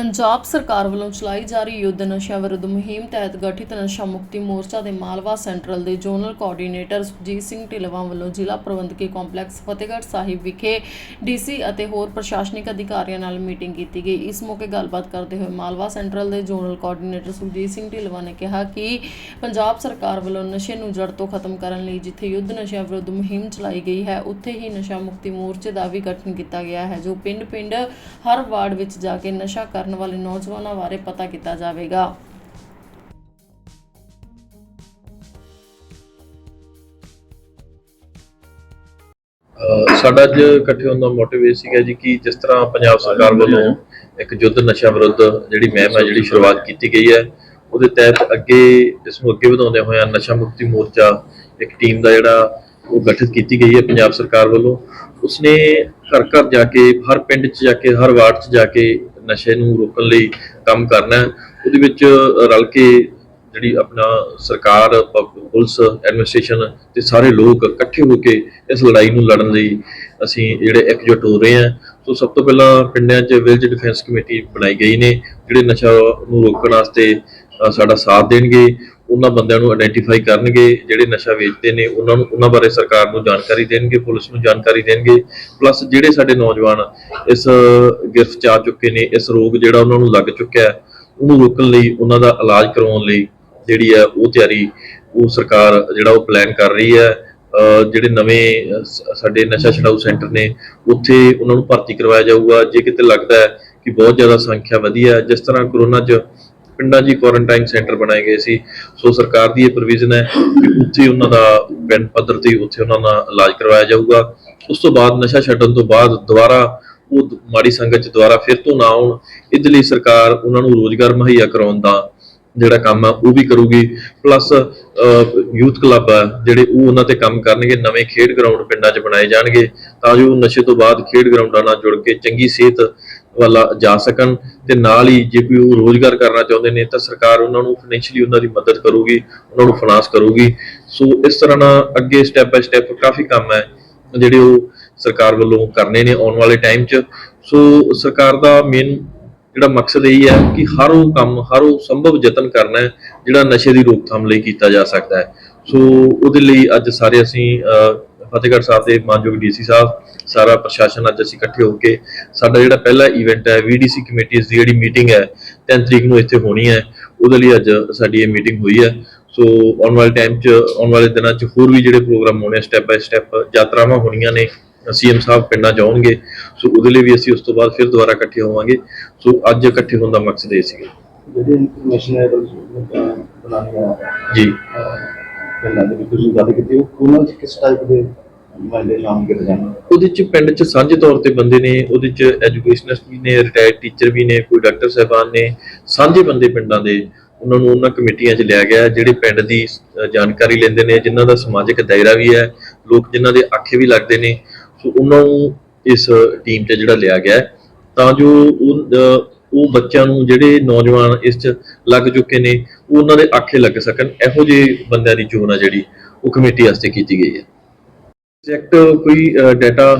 ਪੰਜਾਬ ਸਰਕਾਰ ਵੱਲੋਂ ਚਲਾਈ ਜਾ ਰਹੀ ਯੁੱਧ ਨਸ਼ਿਆਂ ਵਿਰੁੱਧ ਮੁਹਿੰਮ ਤਹਿਤ ਗਠਿਤ ਨਸ਼ਾ ਮੁਕਤੀ ਮੋਰਚਾ ਦੇ ਮਾਲਵਾ ਸੈਂਟਰਲ ਦੇ ਜ਼ੋਨਲ ਕੋਆਰਡੀਨੇਟਰ ਸੁਖਜੀਤ ਸਿੰਘ ਢਿਲਵਾਂ ਵੱਲੋਂ ਜ਼ਿਲ੍ਹਾ ਪ੍ਰਬੰਧਕੀ ਕੰਪਲੈਕਸ ਫਤਿਹਗੜ੍ਹ ਸਾਹਿਬ ਵਿਖੇ ਡੀਸੀ ਅਤੇ ਹੋਰ ਪ੍ਰਸ਼ਾਸਨਿਕ ਅਧਿਕਾਰੀਆਂ ਨਾਲ ਮੀਟਿੰਗ ਕੀਤੀ ਗਈ। ਇਸ ਮੌਕੇ ਗੱਲਬਾਤ ਕਰਦੇ ਹੋਏ ਮਾਲਵਾ ਸੈਂਟਰਲ ਦੇ ਜ਼ੋਨਲ ਕੋਆਰਡੀਨੇਟਰ ਸੁਖਜੀਤ ਸਿੰਘ ਢਿਲਵਾਂ ਨੇ ਕਿਹਾ ਕਿ ਪੰਜਾਬ ਸਰਕਾਰ ਵੱਲੋਂ ਨਸ਼ੇ ਨੂੰ ਜੜ ਤੋਂ ਖਤਮ ਕਰਨ ਲਈ ਜਿੱਥੇ ਯੁੱਧ ਨਸ਼ਿਆਂ ਵਿਰੁੱਧ ਮੁਹਿੰਮ ਚਲਾਈ ਗਈ ਹੈ, ਉੱਥੇ ਹੀ ਨਸ਼ਾ ਮੁਕਤੀ ਮੋਰਚੇ ਦਾ ਵੀ ਗਠਨ ਕੀਤਾ ਗਿਆ ਹੈ, ਜੋ ਪਿੰਡ-ਪਿੰਡ ਹਰ ਵਾਰਡ ਵਿੱਚ ਜਾ ਕੇ ਨਸ਼ਾ ਕਰਨ ਵਾਲੇ ਨੌਜਵਾਨਾਂ ਬਾਰੇ ਪਤਾ ਕੀਤਾ ਜਾਵੇਗਾ। ਸਾਡਾ ਅੱਜ ਇਕੱਠੇ ਹੋਣ ਦਾ ਮੋਟਿਵ ਇਹ ਸੀਗਾ ਜੀ ਕਿ ਜਿਸ ਤਰ੍ਹਾਂ ਪੰਜਾਬ ਸਰਕਾਰ ਵੱਲੋਂ ਇੱਕ ਯੁੱਧ ਨਸ਼ਾ ਵਿਰੁੱਧ ਜਿਹੜੀ ਮੁਹਿੰਮ ਹੈ, ਜਿਹੜੀ ਸ਼ੁਰੂਆਤ ਕੀਤੀ ਗਈ ਹੈ, ਉਹਦੇ ਤਹਿਤ ਅੱਗੇ ਇਸ ਨੂੰ ਅੱਗੇ ਵਧਾਉਂਦੇ ਹੋਇਆ ਨਸ਼ਾ ਮੁਕਤੀ ਮੋਰਚਾ ਇੱਕ ਟੀਮ ਦਾ ਜਿਹੜਾ ਉਹ ਗਠਿਤ ਕੀਤੀ ਗਈ ਹੈ ਪੰਜਾਬ ਸਰਕਾਰ ਵੱਲੋਂ। ਉਸਨੇ ਘਰ ਘਰ ਜਾ ਕੇ, ਹਰ ਪਿੰਡ 'ਚ ਜਾ ਕੇ, ਹਰ ਵਾਰਡ 'ਚ ਜਾ ਕੇ ਨਸ਼ੇ ਨੂੰ ਰੋਕਣ ਲਈ ਕੰਮ ਕਰਨਾ ਉਹਦੇ ਵਿੱਚ ਰਲ ਕੇ ਜਿਹੜੀ ਆਪਣਾ ਸਰਕਾਰ ਪੁਲਿਸ ਐਡਮਿਨਿਸਟ੍ਰੇਸ਼ਨ ਤੇ ਸਾਰੇ ਲੋਕ ਇਕੱਠੇ ਹੋ ਕੇ ਇਸ ਲੜਾਈ ਨੂੰ ਲੜਨ ਲਈ ਅਸੀਂ ਜਿਹੜੇ ਇਕਜੁੱਟ ਹੋ ਰਹੇ ਹਾਂ। ਸੋ ਸਭ ਤੋਂ ਪਹਿਲਾਂ ਪਿੰਡਾਂ 'ਚ ਵਿਲਜ ਡਿਫੈਂਸ ਕਮੇਟੀ ਬਣਾਈ ਗਈ ਨੇ, ਜਿਹੜੇ ਨਸ਼ਾ ਨੂੰ ਰੋਕਣ ਵਾਸਤੇ ਸਾਡਾ ਸਾਥ ਦੇਣਗੇ। ਉਹਨਾਂ ਬੰਦਿਆਂ ਨੂੰ ਆਇਡੈਂਟੀਫਾਈ ਕਰਨਗੇ, ਜਿਹੜੇ ਨਸ਼ਾ ਵੇਚਦੇ ਨੇ, ਉਹਨਾਂ ਨੂੰ, ਉਹਨਾਂ ਬਾਰੇ ਸਰਕਾਰ ਨੂੰ ਜਾਣਕਾਰੀ ਦੇਣਗੇ, ਪੁਲਿਸ ਨੂੰ ਜਾਣਕਾਰੀ ਦੇਣਗੇ। ਪਲੱਸ ਜਿਹੜੇ ਸਾਡੇ ਨੌਜਵਾਨ ਇਸ ਗਿਰਫਤ 'ਚ ਆ ਚੁੱਕੇ ਨੇ, ਇਸ ਰੋਗ ਜਿਹੜਾ ਉਹਨਾਂ ਨੂੰ ਲੱਗ ਚੁੱਕਿਆ ਹੈ, ਉਹਨੂੰ ਰੋਕਣ ਲਈ, ਉਹਨਾਂ ਦਾ ਇਲਾਜ ਕਰਵਾਉਣ ਲਈ ਜਿਹੜੀ ਹੈ ਉਹ ਤਿਆਰੀ ਉਹ ਸਰਕਾਰ ਜਿਹੜਾ ਉਹ ਪਲਾਨ ਕਰ ਰਹੀ ਹੈ। ਅਹ ਜਿਹੜੇ ਨਵੇਂ ਸਾਡੇ ਨਸ਼ਾ ਛਡਾਊ ਸੈਂਟਰ ਨੇ, ਉੱਥੇ ਉਹਨਾਂ ਨੂੰ ਭਰਤੀ ਕਰਵਾਇਆ ਜਾਊਗਾ। ਜੇ ਕਿਤੇ ਲੱਗਦਾ ਹੈ ਕਿ ਬਹੁਤ ਜ਼ਿਆਦਾ ਸੰਖਿਆ ਵਧੀ ਹੈ, ਜਿਸ ਤਰ੍ਹਾਂ ਕਰੋਨਾ 'ਚ ਪਿੰਡਾਂ 'ਚ ਹੀ ਕੁਆਰੰਟਾਈਨ ਸੈਂਟਰ ਬਣਾਏ ਗਏ ਸੀ। ਸੋ ਸਰਕਾਰ ਦੀ ਇਹ ਪ੍ਰੋਵੀਜ਼ਨ ਹੈ ਕਿ ਉੱਥੇ ਉਹਨਾਂ ਦਾ ਪਿੰਡ ਪੱਧਰ ਤੇ ਉੱਥੇ ਉਹਨਾਂ ਦਾ ਇਲਾਜ ਕਰਵਾਇਆ ਜਾਊਗਾ। ਉਸ ਤੋਂ ਬਾਅਦ ਨਸ਼ਾ ਛੱਡਣ ਤੋਂ ਬਾਅਦ ਦੁਬਾਰਾ ਉਹ ਮਾੜੀ ਸੰਗਤ 'ਚ ਦੁਬਾਰਾ ਫਿਰ ਤੋਂ ਨਾ ਆਉਣ, ਇਹਦੇ ਲਈ ਸਰਕਾਰ ਉਹਨਾਂ ਨੂੰ ਰੋਜ਼ਗਾਰ ਮੁਹੱਈਆ ਕਰਾਉਣ ਦਾ ਜਿਹੜਾ ਕੰਮ ਆ ਉਹ ਵੀ ਕਰੂਗੀ। ਪਲੱਸ ਯੂਥ ਕਲੱਬ ਆ ਜਿਹੜੇ ਉਹ ਉਹਨਾਂ ਤੇ ਕੰਮ ਕਰਨਗੇ, ਨਵੇਂ ਖੇਡ ਗਰਾਊਂਡ ਪਿੰਡਾਂ 'ਚ ਬਣਾਏ ਜਾਣਗੇ। ਤਾਂ ਜੋ ਨਸ਼ੇ ਤੋਂ ਬਾਅਦ ਖੇਡ ਗਰਾਊਂਡਾਂ ਨਾਲ ਜੁੜ ਕੇ ਚੰਗੀ ਸਿਹਤ ਵੱਲ ਜਾ ਸਕਣ ਤੇ ਨਾਲ ਹੀ ਜੇ ਕੋਈ ਉਹ ਰੋਜ਼ਗਾਰ ਕਰਨਾ ਚਾਹੁੰਦੇ ਨੇ ਤਾਂ ਸਰਕਾਰ ਉਹਨਾਂ ਨੂੰ ਫਾਈਨੈਂਸ਼ੀਅਲੀ ਉਹਨਾਂ ਦੀ ਮਦਦ ਕਰੂਗੀ ਉਹਨਾਂ ਨੂੰ ਫਾਈਨਾਂਸ ਕਰੂਗੀ। ਸੋ ਇਸ ਤਰ੍ਹਾਂ ਨਾਲ ਅੱਗੇ ਸਟੈਪ ਬਾਈ ਸਟੈਪ ਕਾਫੀ ਕੰਮ ਹੈ ਜਿਹੜੇ ਉਹ ਸਰਕਾਰ ਵੱਲੋਂ ਕਰਨੇ ਨੇ ਆਉਣ ਵਾਲੇ ਟਾਈਮ 'ਚ। ਸੋ ਸਰਕਾਰ ਦਾ ਮੇਨ ਜਿਹੜਾ ਮਕਸਦ ਇਹ ਹੈ ਕਿ ਹਰ ਉਹ ਕੰਮ ਹਰ ਉਹ ਸੰਭਵ ਯਤਨ ਕਰਨਾ ਹੈ ਜਿਹੜਾ ਨਸ਼ੇ ਦੀ ਰੋਕਥਾਮ ਲਈ ਕੀਤਾ ਜਾ ਸਕਦਾ ਹੈ। ਸੋ ਉਹਦੇ ਲਈ ਅੱਜ ਸਾਰੇ ਅਸੀਂ ਅਹ, ਫਤਿਹਗੜ੍ਹ ਸਾਹਿਬ ਦੇ ਮਾਨਯੋਗ ਡੀਸੀ ਸਾਹਿਬ ਸਾਰਾ ਪ੍ਰਸ਼ਾਸਨ ਅੱਜ ਅਸੀਂ ਇਕੱਠੇ ਹੋ ਕੇ ਸਾਡਾ ਜਿਹੜਾ ਪਹਿਲਾ ਇਵੈਂਟ ਹੈ ਵੀਡੀਸੀ ਕਮੇਟੀ ਦੀ ਜਿਹੜੀ ਮੀਟਿੰਗ ਹੈ 3 ਤਰੀਕ ਨੂੰ ਇੱਥੇ ਹੋਣੀ ਹੈ। ਉਹਦੇ ਲਈ ਅੱਜ ਸਾਡੀ ਇਹ ਮੀਟਿੰਗ ਹੋਈ ਹੈ। ਸੋ ਆਉਣ ਵਾਲੇ ਟਾਈਮ 'ਚ ਆਉਣ ਵਾਲੇ ਦਿਨਾਂ 'ਚ ਹੋਰ ਵੀ ਜਿਹੜੇ ਪ੍ਰੋਗਰਾਮ ਹੋਣੇ ਸਟੈਪ ਬਾਈ ਸਟੈਪ ਯਾਤਰਾਵਾਂ ਹੋਣੀਆਂ ਨੇ ਸੀਐਮ ਸਾਹਿਬ ਪਿੰਡਾਂ 'ਚ ਆਉਣਗੇ। ਸੋ ਉਹਦੇ ਲਈ ਵੀ ਅਸੀਂ ਉਸ ਤੋਂ ਬਾਅਦ ਫਿਰ ਦੁਬਾਰਾ ਇਕੱਠੇ ਹੋਵਾਂਗੇ। ਸੋ ਅੱਜ ਇਕੱਠੇ ਹੋਣ ਦਾ ਮਕਸਦ ਇਹ ਸੀਗਾ। ਜਿਹੜੀ ਇਨਫੋਰਮੇਸ਼ਨ ਹੈ ਬਣਾਉਣੀ ਆ ਜੀ। ਪਿੰਡਾਂ ਦੇ ਵਿੱਚ ਤੁਸੀਂ ਗੱਲ ਕੀਤੀ, ਉਹ ਉਹਨਾਂ ਚ ਕਿਸ ਟਾਈਪ ਦੇ ਮਾਇਨੇ ਨਾਮ ਕਿਤੇ ਜਾਣ? ਉਹਦੇ 'ਚ ਪਿੰਡ 'ਚ ਸਾਂਝੇ ਤੌਰ ਤੇ ਬੰਦੇ ਨੇ, ਉਹਦੇ 'ਚ ਐਜੂਕੇਸ਼ਨਿਸਟ ਵੀ ਨੇ ਰਿਟਾਇਰਡ ਟੀਚਰ ਵੀ ਨੇ, ਕੋਈ ਡਾਕਟਰ ਸਾਹਿਬਾਨ ਨੇ, ਸਾਂਝੇ ਬੰਦੇ ਪਿੰਡਾਂ ਦੇ, ਉਹਨਾਂ ਨੂੰ ਉਹਨਾਂ ਕਮੇਟੀਆਂ 'ਚ ਲਿਆ ਗਿਆ, ਜਿਹੜੇ ਪਿੰਡ ਦੀ ਜਾਣਕਾਰੀ ਲੈਂਦੇ ਨੇ, ਜਿਨ੍ਹਾਂ ਦਾ ਸਮਾਜਿਕ ਦਾਇਰਾ ਵੀ ਹੈ, ਲੋਕ ਜਿਨ੍ਹਾਂ ਦੇ ਆਖੇ ਵੀ ਲੱਗਦੇ ਨੇ, ਸੋ ਉਹਨਾਂ ਨੂੰ ਇਸ ਟੀਮ 'ਚ ਜਿਹੜਾ ਲਿਆ ਗਿਆ ਤਾਂ ਜੋ ਉਹ ਬੱਚਿਆਂ ਨੂੰ ਜਿਹੜੇ ਨੌਜਵਾਨ ਇਸ 'ਚ ਲੱਗ ਚੁੱਕੇ ਨੇ, ਉਹ ਉਹਨਾਂ ਦੇ ਆਖੇ ਲੱਗ ਸਕਣ। ਇਹੋ ਜਿਹੇ ਬੰਦਿਆਂ ਦੀ ਚੋਣ ਆ ਜਿਹੜੀ ਉਹ ਕਮੇਟੀ ਵਾਸਤੇ ਕੀਤੀ ਗਈ ਹੈ। ਐਗਜ਼ੈਕਟ ਕੋਈ ਡਾਟਾ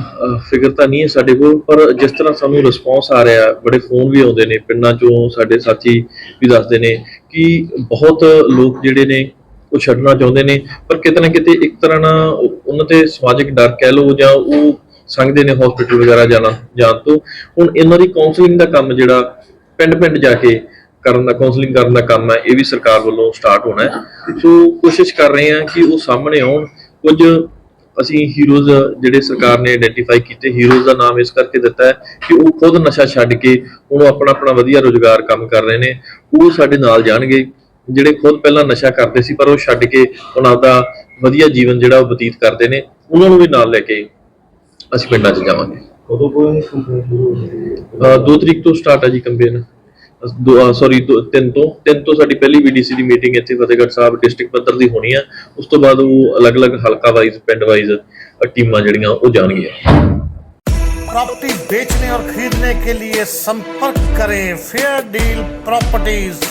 ਫਿਗਰ ਤਾਂ ਨਹੀਂ ਹੈ ਸਾਡੇ ਕੋਲ, ਪਰ ਜਿਸ ਤਰ੍ਹਾਂ ਸਾਨੂੰ ਰਿਸਪੌਂਸ ਆ ਰਿਹਾ, ਬੜੇ ਫੋਨ ਵੀ ਆਉਂਦੇ ਨੇ, ਪਿੰਡਾਂ ਚੋਂ ਸਾਡੇ ਸਾਥੀ ਵੀ ਦੱਸਦੇ ਨੇ ਕਿ ਬਹੁਤ ਲੋਕ ਜਿਹੜੇ ਨੇ, ਉਹ ਛੱਡਣਾ ਚਾਹੁੰਦੇ ਨੇ, ਪਰ ਕਿਤੇ ਨਾ ਕਿਤੇ ਇੱਕ ਤਰ੍ਹਾਂ ਨਾਲ ਉਹਨਾਂ ਤੇ ਸਮਾਜਿਕ ਡਰ ਕਹਿ ਲਓ ਜਾਂ ਉਹ ਸੰਘਦੇ ਨੇ ਹਸਪੀਟਲ ਵਗੈਰਾ ਜਾਣਾ, ਜਾਣ ਤੋਂ। ਹੁਣ ਇਹਨਾਂ ਦੀ ਕਾਉਂਸਲਿੰਗ ਦਾ ਕੰਮ ਜਿਹੜਾ ਪਿੰਡ ਪਿੰਡ ਜਾ ਕੇ ਕਰਨ ਦਾ ਕਾਉਂਸਲਿੰਗ ਕਰਨ ਦਾ ਕੰਮ ਹੈ, ਇਹ ਵੀ ਸਰਕਾਰ ਵੱਲੋਂ ਸਟਾਰਟ ਹੋਣਾ ਹੈ। ਸੋ ਕੋਸ਼ਿਸ਼ ਕਰ ਰਹੇ ਹਾਂ ਕਿ ਉਹ ਸਾਹਮਣੇ ਆਉਣ। ਕੁਝ ਅਸੀਂ ਹੀਰੋਜ਼ ਜਿਹੜੇ ਸਰਕਾਰ ਨੇ ਆਇਡੈਂਟੀਫਾਈ ਕੀਤੇ ਹੀਰੋਜ਼ ਦਾ ਨਾਮ ਇਸ ਕਰਕੇ ਦਿੱਤਾ ਹੈ ਕਿ ਉਹ ਖੁਦ ਨਸ਼ਾ ਛੱਡ ਕੇ ਉਹਨੂੰ ਆਪਣਾ ਆਪਣਾ ਵਧੀਆ ਰੋਜ਼ਗਾਰ ਕੰਮ ਕਰ ਰਹੇ ਨੇ। ਉਹ ਸਾਡੇ ਨਾਲ ਜਾਣਗੇ। ਜਿਹੜੇ ਖੁਦ ਪਹਿਲਾਂ ਨਸ਼ਾ ਕਰਦੇ ਸੀ, ਪਰ ਉਹ ਛੱਡ ਕੇ ਉਹਨਾਂ ਦਾ ਵਧੀਆ ਜੀਵਨ ਜਿਹੜਾ ਉਹ ਬਤੀਤ ਕਰਦੇ ਨੇ, ਉਹਨਾਂ ਨੂੰ ਵੀ ਨਾਲ ਲੈ ਕੇ ਅਸੀਂ ਪਿੰਡਾਂ 'ਚ ਜਾਵਾਂਗੇ ਉਦੋਂ ਕੋਈ ਕੰਪਲੇਂਟ ਸ਼ੁਰੂ ਹੋ ਅਹ ਦੋ ਤਰੀਕ ਤੋਂ ਸਟਾਰਟ ਹੈ ਜੀ ਕੰਪੇਨ ਦੋ ਸੌਰੀ ਤਿੰਨ ਤੋਂ ਤਿੰਨ ਤੋਂ ਸਾਡੀ ਪਹਿਲੀ ਵੀਡੀਸੀ ਦੀ ਮੀਟਿੰਗ ਇੱਥੇ ਫਤਿਹਗੜ੍ਹ ਸਾਹਿਬ ਡਿਸਟ੍ਰਿਕਟ ਪੱਧਰ ਦੀ ਹੋਣੀ ਆ ਉਸ ਤੋਂ ਬਾਅਦ ਉਹ ਅਲੱਗ-ਅਲੱਗ ਹਲਕਾ ਵਾਈਜ਼ ਪਿੰਡ ਵਾਈਜ਼ ਟੀਮਾਂ ਜਿਹੜੀਆਂ ਉਹ ਜਾਣਗੀਆਂ प्रॉपर्टी बेचने और खरीदने के लिए संपर्क करें फेयर डील प्रॉपर्टीज